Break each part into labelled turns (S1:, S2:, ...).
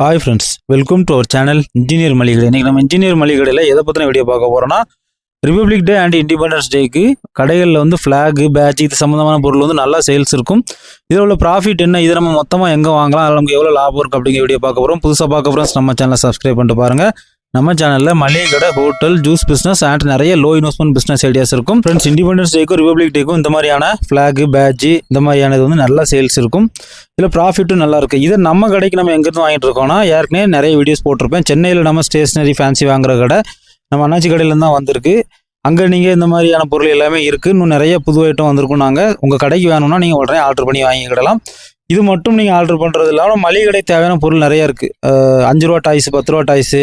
S1: Hi friends welcome to our channel engineer மளிகடை இன்றைக்கி நம்ம engineer மளிகடையில் எதை பற்றின வீடியோ பார்க்க போகிறோம்னா ரிப்பப்ளிக் டே அண்ட் இண்டிபெண்டன்ஸ் டேக்கு கடைகளில் வந்து ஃப்ளாகு பேட்ச் இது சம்மந்தமான பொருள் வந்து நல்லா சேல்ஸ் இருக்கும். இதில் உள்ள ப்ராஃபிட் என்ன இதை நம்ம மொத்தமாக எங்கே வாங்கலாம் அதில் நமக்கு எவ்வளோ லாபம் இருக்குது அப்படிங்கிற வீடியோ பார்க்க போகிறோம் புதுசாக பார்க்க ஃப்ரெண்ட்ஸ் நம்ம சேனலை சப்ஸ்கிரைப் பண்ணிட்டு பாருங்கள் நம்ம சேனலில் மளிகை கடை ஹோட்டல் ஜூஸ் பிஸ்னஸ் அண்ட் நிறைய லோ இன்வெஸ்ட்மெண்ட் பிஸ்னஸ் ஐடியாஸ் இருக்கும். ஃப்ரெண்ட்ஸ் இண்டிபெண்டன்ஸ் டேக்கும் ரிபப்ளிக் டேக்கும் இந்த மாதிரியான ஃபிளாக் பேட்ஜ் இந்த மாதிரியானது வந்து நல்லா சேல்ஸ் இருக்கும். இதில் ப்ராஃபிட்டும் நல்லா இருக்குது இதை நம்ம கடைக்கு நம்ம எங்கேருந்து வாங்கிட்டு இருக்கோம்னா ஏற்கனவே நிறைய வீடியோஸ் போட்டிருப்பேன். சென்னையில் நம்ம ஸ்டேஷனரி ஃபேன்சி வாங்குற கடை நம்ம அண்ணாச்சி கடையிலேருந்து தான் வந்திருக்கு. அங்கே நீங்கள் இந்த மாதிரியான பொருள் எல்லாமே இருக்குது இன்னும் நிறைய புது ஐட்டம் வந்திருக்கும். நாங்கள் உங்கள் கடைக்கு வேணும்னா நீங்கள் உடனே ஆர்டர் பண்ணி வாங்கிக்கிடலாம். இது மட்டும் நீங்கள் ஆர்டர் பண்ணுறது இல்லாமல் மளிகை கடை தேவையான பொருள் நிறைய இருக்குது அஞ்சு ரூபா டாய்ஸ் பத்து ரூபா டாய்ஸு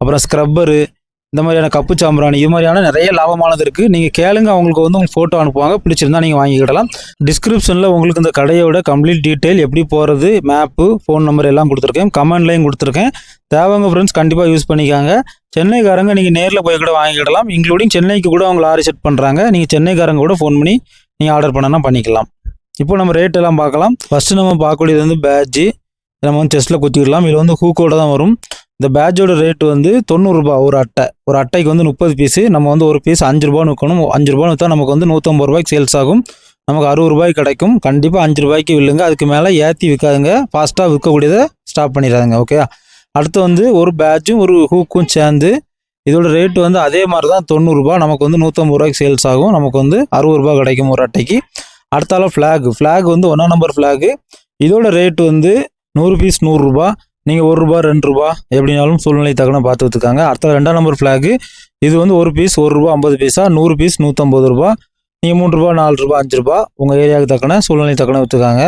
S1: அப்புறம் ஸ்க்ரப்பரு இந்த மாதிரியான கப்பு சாம்பிராணி இது மாதிரியான நிறைய லாபமானது இருக்குது நீங்கள் கேளுங்க அவங்களுக்கு வந்து உங்கள் ஃபோட்டோ அனுப்புவாங்க. பிடிச்சிருந்தா நீங்கள் வாங்கிக்கிடலாம். டிஸ்கிரிப்ஷனில் உங்களுக்கு இந்த கடையோட கம்ப்ளீட் டீட்டெயில் எப்படி போகிறது மேப்பு ஃபோன் நம்பர் எல்லாம் கொடுத்துருக்கேன். கமெண்ட்லையும் கொடுத்துருக்கேன். தேவைங்க ஃப்ரெண்ட்ஸ் கண்டிப்பாக யூஸ் பண்ணிக்காங்க. சென்னைக்காரங்க நீங்கள் நேரில் போய் கூட வாங்கிக்கிடலாம். இன்க்ளூடிங் சென்னைக்கு கூட அவங்க லாரி செட் பண்ணுறாங்க நீங்கள் சென்னைக்காரங்க கூட ஃபோன் பண்ணி நீங்கள் ஆர்டர் பண்ணனா பண்ணிக்கலாம். இப்போ நம்ம ரேட் எல்லாம் பார்க்கலாம். ஃபஸ்ட்டு நம்ம பார்க்கக்கூடியது வந்து பேட்ஜு நம்ம வந்து செஸ்ட்டில் குத்திடலாம். இது வந்து ஹூக்கோட தான் வரும். இந்த பேட்ஜோட ரேட் வந்து தொண்ணூறுரூபா ஒரு அட்டை. ஒரு அட்டைக்கு வந்து முப்பது பீஸு நம்ம வந்து ஒரு பீஸ் அஞ்சு ரூபான்னு விற்கணும் அஞ்சு ரூபான்னு விற்றா நமக்கு வந்து நூற்றம்பது ரூபாய்க்கு சேல்ஸ் ஆகும். நமக்கு அறுபது ரூபாய்க்கு கிடைக்கும். கண்டிப்பாக அஞ்சு ரூபாய்க்கு வில்லுங்க. அதுக்கு மேலே ஏற்றி விற்காதுங்க ஃபாஸ்ட்டாக விற்கக்கூடியதை ஸ்டாப் பண்ணிடாதுங்க. ஓகே அடுத்து வந்து ஒரு பேட்சும் ஒரு ஹூக்கும் சேர்ந்து இதோட ரேட்டு வந்து அதே மாதிரி தான் தொண்ணூறுரூபா நமக்கு வந்து நூற்றம்பது ரூபாய்க்கு சேல்ஸ் ஆகும். நமக்கு வந்து அறுபது ரூபா கிடைக்கும் ஒரு அட்டைக்கு. அடுத்தால ஃப்ளாக் ஃப்ளாக் வந்து ஒன்றா நம்பர் ஃப்ளாகு இதோட ரேட்டு வந்து நூறு பீஸ் நூறுரூபா நீங்கள் ஒரு ரூபா ரெண்டு ரூபா எப்படினாலும் சூழ்நிலை தக்கன பார்த்து வச்சுக்காங்க அடுத்த ரெண்டாம் நம்பர் ஃப்ளாகு இது வந்து ஒரு பீஸ் ஒரு ரூபா ஐம்பது பீஸா நூறு பீஸ் நூற்றம்பது ரூபா. நீங்கள் மூணு ரூபா நாலு ரூபா அஞ்சு ரூபா. உங்கள் ஏரியாவுக்கு தக்கன சூழ்நிலை தக்கன வச்சுக்காங்க.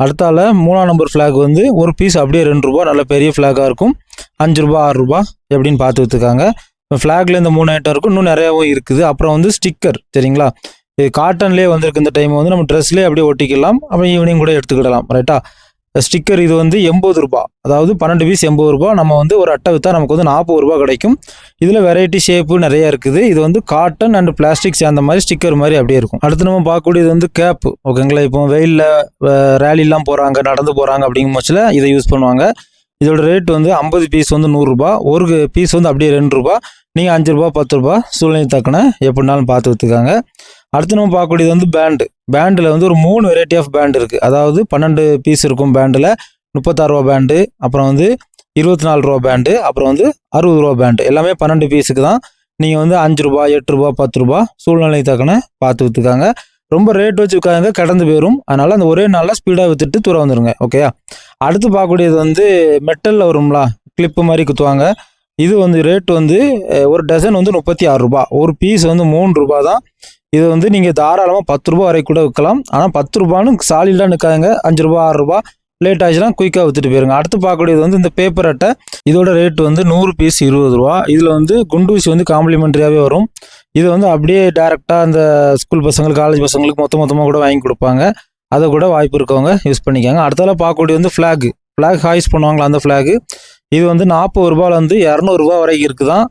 S1: அடுத்தால மூணாம் நம்பர் ஃப்ளாக் வந்து ஒரு பீஸ் அப்படியே ரெண்டு ரூபா நல்ல பெரிய ஃப்ளாகாக இருக்கும். அஞ்சு ரூபா ஆறு ரூபா எப்படின்னு பார்த்து வச்சுக்காங்க. ஃப்ளாகில் இந்த மூணு ஐட்டம் இருக்கும். இன்னும் நிறையாவும் இருக்குது. அப்புறம் வந்து ஸ்டிக்கர் சரிங்களா? இது காட்டன்லேயே வந்திருக்கு இந்த டைம் வந்து நம்ம ட்ரெஸ்லேயே அப்படியே ஒட்டிக்கலாம். அப்புறம் ஈவினிங் கூட எடுத்துக்கிடலாம். ரைட்டா ஸ்டிக்கர் இது வந்து எண்பது ரூபா. அதாவது பன்னெண்டு பீஸ் எண்பது ரூபா. நம்ம வந்து ஒரு அட்டை விற்றா நமக்கு வந்து நாற்பது ரூபா கிடைக்கும். இதில் வெரைட்டி ஷேப்பு நிறைய இருக்குது. இது வந்து காட்டன் அண்ட் பிளாஸ்டிக் சேர்ந்த மாதிரி ஸ்டிக்கர் மாதிரி அப்படியே இருக்கும். அடுத்து நம்ம பார்க்கக்கூடியது வந்து கேப்பு ஓகேங்களா இப்போ வெயிலில் ரேலிலாம் போகிறாங்க நடந்து போகிறாங்க அப்படிங்கும் பட்சத்தில் இதை யூஸ் பண்ணுவாங்க. இதோட ரேட் வந்து ஐம்பது பீஸ் வந்து நூறுரூபா ஒரு பீஸ் வந்து அப்படியே ரெண்டு ரூபா. நீங்கள் அஞ்சு ரூபா பத்து ரூபா சூழ்நிலை தக்கன எப்படினாலும் பார்த்து விற்றுக்காங்க அடுத்து நம்ம பார்க்கக்கூடியது வந்து பேண்டு பேண்டில் வந்து ஒரு மூணு வெரைட்டி ஆஃப் பேண்ட் இருக்குது அதாவது பன்னெண்டு பீஸ் இருக்கும் பேண்டில் முப்பத்தாறு ரூபா பேண்டு அப்புறம் வந்து இருபத்தி நாலு ரூபா பேண்டு அப்புறம் வந்து அறுபது ரூபா பேண்டு எல்லாமே பன்னெண்டு பீஸுக்கு தான். நீங்கள் வந்து அஞ்சு ரூபா எட்டு ரூபா பத்து ரூபா சூழ்நிலை தக்கன பார்த்து விற்றுக்காங்க ரொம்ப ரேட் வச்சு கடந்து போயிடும் அதனால் அந்த ஒரே நாளில் ஸ்பீடாக விற்றுட்டு தூரம் வந்துடுங்க ஓகேயா அடுத்து பார்க்கக்கூடியது வந்து மெட்டலில் வரும்லா? கிளிப்பு மாதிரி குத்துவாங்க. இது வந்து ரேட் வந்து ஒரு டசன் வந்து முப்பத்தி ஆறு ரூபா. ஒரு பீஸ் வந்து மூணு ரூபா தான். இது வந்து நீங்கள் தாராளமாக பத்து ரூபா வரைக்கும் கூட விற்கலாம். ஆனால் பத்து ரூபான்னு சாலிலாம் நிற்காதுங்க அஞ்சு ரூபா ஆறு ரூபா லேட் ஆச்சுன்னா குயிக்காக விற்றுட்டு போயிருங்க. அடுத்து பார்க்கக்கூடியது வந்து இந்த பேப்பர் அட்டை. இதோட ரேட் வந்து நூறு பீஸ் இருபது ரூபா. இதில் வந்து குண்டூசி வந்து காம்ப்ளிமெண்ட்ரியாகவே வரும். இது வந்து அப்படியே டேரெக்டாக அந்த ஸ்கூல் பசங்களுக்கு காலேஜ் பசங்களுக்கு மொத்த மொத்தமாக கூட வாங்கி கொடுப்பாங்க. அதை கூட வாய்ப்பு இருக்கவங்க யூஸ் பண்ணிக்காங்க. அடுத்தால பார்க்கக்கூடிய வந்து ஃப்ளாக் ஃப்ளாக் ஹாய்ஸ் பண்ணுவாங்களா அந்த ஃப்ளாகு இது வந்து நாற்பது ரூபாயிலேருந்து இரநூறுபா வரைக்கும் இருக்குதான்.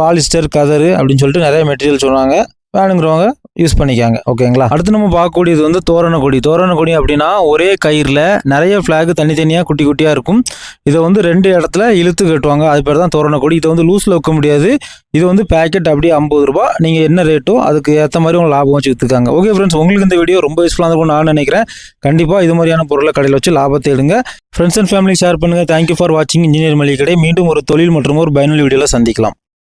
S1: பாலிஸ்டர் கதரு அப்படின்னு சொல்லிட்டு நிறைய மெட்டீரியல் சொன்னாங்க. வேணுங்கிறவங்க யூஸ் பண்ணிக்காங்க ஓகேங்களா அடுத்து நம்ம பார்க்கக்கூடியது வந்து தோரண கொடி தோரண கொடி அப்படின்னா ஒரே கயிறில் நிறைய ஃப்ளாக் தனித்தனியாக குட்டி குட்டியாக இருக்கும். இதை வந்து ரெண்டு இடத்துல இழுத்து கட்டுவாங்க. அது பேர் தான் தோரண கொடி இதை வந்து லூஸில் வைக்க முடியாது. இது வந்து பேக்கெட் அப்படியே ஐம்பது ரூபா. நீங்கள் என்ன ரேட்டோ அதுக்கு ஏற்ற மாதிரி உங்களுக்கு லாபம் வச்சு விற்றுக்காங்க ஓகே ஃப்ரெண்ட்ஸ் உங்களுக்கு இந்த வீடியோ ரொம்ப யூஸ்ஃபுல்லாக இருக்கும் நான் நினைக்கிறேன். கண்டிப்பாக இது மாதிரியான பொருளை கடையில் வச்சு லாபத்தை எடுங்க. ஃப்ரெண்ட்ஸ் அண்ட் ஃபேமிலி ஷேர் பண்ணுங்கள் தேங்க்யூ ஃபார் வாட்சிங் இன்ஜினியர் மளிகை கடை. மீண்டும் ஒரு தொழில் மற்றும் ஒரு பயனுள்ள வீடியோவில் சந்திக்கலாம்.